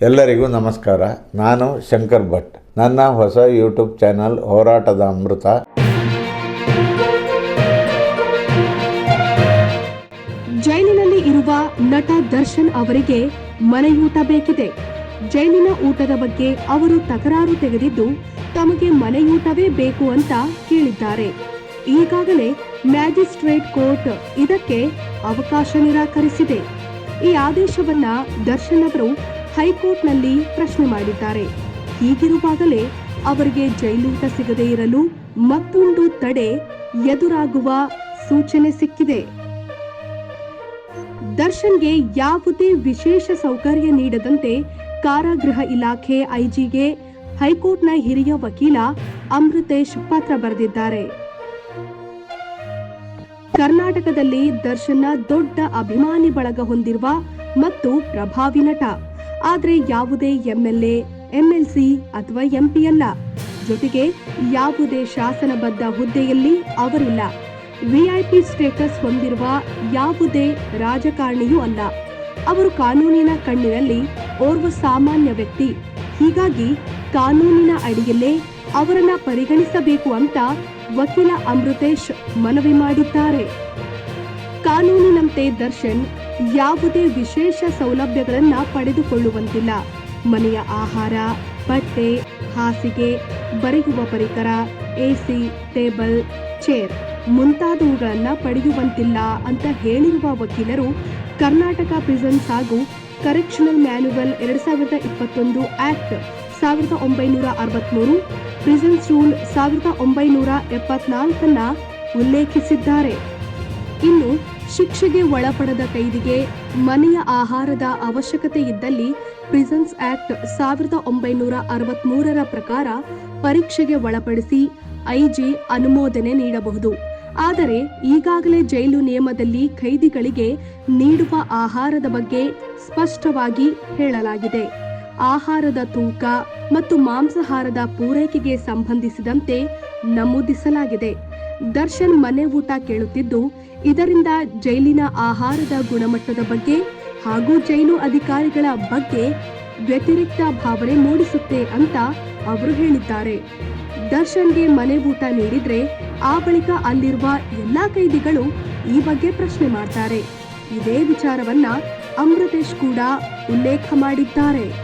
ಎಲ್ಲರಿಗೂ ನಮಸ್ಕಾರ. ನಾನು ಶಂಕರ್ ಭಟ್. ನನ್ನ ಹೊಸ ಯೂಟ್ಯೂಬ್ ಚಾನಲ್ ಹೋರಾಟದ ಅಮೃತ. ಜೈಲಿನಲ್ಲಿ ಇರುವ ನಟ ದರ್ಶನ್ ಅವರಿಗೆ ಮನೆಯೂಟ ಬೇಕಿದೆ. ಜೈಲಿನ ಊಟದ ಬಗ್ಗೆ ಅವರು ತಕರಾರು ತೆಗೆದಿದ್ದು, ತಮಗೆ ಮನೆಯೂಟವೇ ಬೇಕು ಅಂತ ಕೇಳಿದ್ದಾರೆ. ಈಗಾಗಲೇ ಮ್ಯಾಜಿಸ್ಟ್ರೇಟ್ ಕೋರ್ಟ್ ಇದಕ್ಕೆ ಅವಕಾಶ ನಿರಾಕರಿಸಿದೆ. ಈ ಆದೇಶವನ್ನ ದರ್ಶನ್ ಅವರು ಹೈಕೋರ್ಟ್ನಲ್ಲಿ ಪ್ರಶ್ನೆ ಮಾಡಿದ್ದಾರೆ. ಹೀಗಿರುವಾಗಲೇ ಅವರಿಗೆ ಜೈಲೂಟ ಸಿಗದೇ ಇರಲು ಮತ್ತೊಂದು ತಡೆ ಎದುರಾಗುವ ಸೂಚನೆ ಸಿಕ್ಕಿದೆ. ದರ್ಶನ್ಗೆ ಯಾವುದೇ ವಿಶೇಷ ಸೌಕರ್ಯ ನೀಡದಂತೆ ಕಾರಾಗೃಹ ಇಲಾಖೆ ಐಜಿಗೆ ಹೈಕೋರ್ಟ್ನ ಹಿರಿಯ ವಕೀಲ ಅಮೃತೇಶ್ ಪತ್ರ ಬರೆದಿದ್ದಾರೆ. ಕರ್ನಾಟಕದಲ್ಲಿ ದರ್ಶನ್ನ ದೊಡ್ಡ ಅಭಿಮಾನಿ ಬಳಗ ಹೊಂದಿರುವ ಮತ್ತು ಪ್ರಭಾವಿ ನಟ ಆದ್ರೆ ಯಾವುದೇ ಎಂಎಲ್ಎ, ಎಂಎಲ್ಸಿ ಅಥವಾ ಎಂಪಿ ಅಲ್ಲ. ಜೊತೆಗೆ ಯಾವುದೇ ಶಾಸನಬದ್ಧ ಹುದ್ದೆಯಲ್ಲಿ ಅವರಿಲ್ಲ. ವಿಐಪಿ ಸ್ಟೇಟಸ್ ಹೊಂದಿರುವ ಯಾವುದೇ ರಾಜಕಾರಣಿಯೂ ಅಲ್ಲ. ಅವರು ಕಾನೂನಿನ ಕಣ್ಣಿನಲ್ಲಿ ಓರ್ವ ಸಾಮಾನ್ಯ ವ್ಯಕ್ತಿ. ಹೀಗಾಗಿ ಕಾನೂನಿನ ಅಡಿಯಲ್ಲೇ ಅವರನ್ನ ಪರಿಗಣಿಸಬೇಕು ಅಂತ ವಕೀಲ ಅಮೃತೇಶ್ ಮನವಿ ಮಾಡಿದ್ದಾರೆ. ಕಾನೂನಿನಂತೆ ದರ್ಶನ್ ಯಾವುದೇ ವಿಶೇಷ ಸೌಲಭ್ಯಗಳನ್ನು ಪಡೆದುಕೊಳ್ಳುವಂತಿಲ್ಲ. ಮನೆಯ ಆಹಾರ, ಬಟ್ಟೆ, ಹಾಸಿಗೆ, ಬರೆಯುವ ಪರಿಕರ ಎಸಿ, ಟೇಬಲ್, ಚೇರ್ ಮುಂತಾದವುಗಳನ್ನು ಪಡೆಯುವಂತಿಲ್ಲ ಅಂತ ಹೇಳಿರುವ ವಕೀಲರು ಕರ್ನಾಟಕ ಪ್ರಿಸನ್ಸ್ ಹಾಗೂ ಕರೆಕ್ಷನಲ್ ಮ್ಯಾನ್ಯುವಲ್ ಎರಡು ಸಾವಿರದ ಇಪ್ಪತ್ತೊಂದು ಆಕ್ಟ್ ಸಾವಿರದ ಒಂಬೈನೂರ ಅರವತ್ಮೂರು, ಪ್ರಿಸನ್ಸ್ ರೂಲ್ ಸಾವಿರದ ಒಂಬೈನೂರ ಎಪ್ಪತ್ನಾಲ್ಕನ್ನ ಉಲ್ಲೇಖಿಸಿದ್ದಾರೆ. ಇನ್ನು ಶಿಕ್ಷೆಗೆ ಒಳಪಡದ ಕೈದಿಗೆ ಮನೆಯ ಆಹಾರದ ಅವಶ್ಯಕತೆ ಇದ್ದಲ್ಲಿ ಪ್ರಿಸನ್ಸ್ ಆಕ್ಟ್ ಸಾವಿರದ ಒಂಬೈನೂರ ಅರವತ್ಮೂರರ ಪ್ರಕಾರ ಪರೀಕ್ಷೆಗೆ ಒಳಪಡಿಸಿ ಐಜಿ ಅನುಮೋದನೆ ನೀಡಬಹುದು. ಆದರೆ ಈಗಾಗಲೇ ಜೈಲು ನಿಯಮದಲ್ಲಿ ಖೈದಿಗಳಿಗೆ ನೀಡುವ ಆಹಾರದ ಬಗ್ಗೆ ಸ್ಪಷ್ಟವಾಗಿ ಹೇಳಲಾಗಿದೆ. ಆಹಾರದ ತೂಕ ಮತ್ತು ಮಾಂಸಾಹಾರದ ಪೂರೈಕೆಗೆ ಸಂಬಂಧಿಸಿದಂತೆ ನಮೂದಿಸಲಾಗಿದೆ. ದರ್ಶನ್ ಮನೆ ಊಟ ಕೇಳುತ್ತಿದ್ದು, ಇದರಿಂದ ಜೈಲಿನ ಆಹಾರದ ಗುಣಮಟ್ಟದ ಬಗ್ಗೆ ಹಾಗೂ ಜೈಲು ಅಧಿಕಾರಿಗಳ ಬಗ್ಗೆ ವ್ಯತಿರಿಕ್ತ ಭಾವನೆ ಮೂಡಿಸುತ್ತೆ ಅಂತ ಅವರು ಹೇಳಿದ್ದಾರೆ. ದರ್ಶನ್ಗೆ ಮನೆ ಊಟ ನೀಡಿದ್ರೆ ಆ ಬಳಿಕ ಅಲ್ಲಿರುವ ಎಲ್ಲಾ ಕೈದಿಗಳು ಈ ಬಗ್ಗೆ ಪ್ರಶ್ನೆ ಮಾಡ್ತಾರೆ. ಇದೇ ವಿಚಾರವನ್ನ ಅಮೃತೇಶ್ ಕೂಡ ಉಲ್ಲೇಖ ಮಾಡಿದ್ದಾರೆ.